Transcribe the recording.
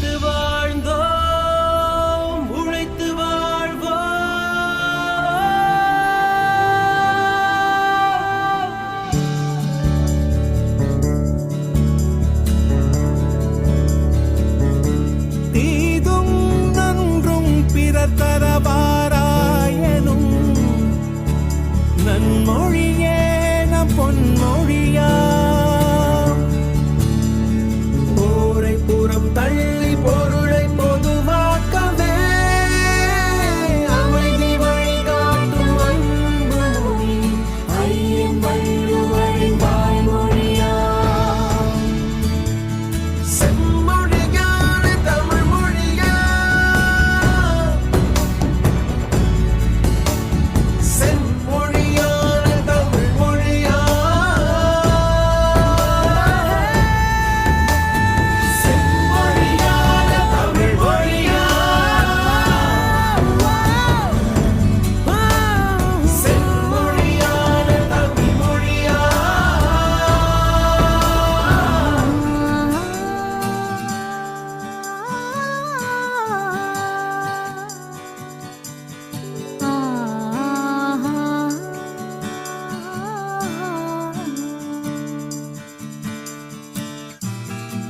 உழைத்து வாழ்ந்தோம் உழைத்து வாழ்வோம். தீதும் நன்றும் பிறர் தரவாராயனும். நன்மொழியே நம் பொன்மொழியா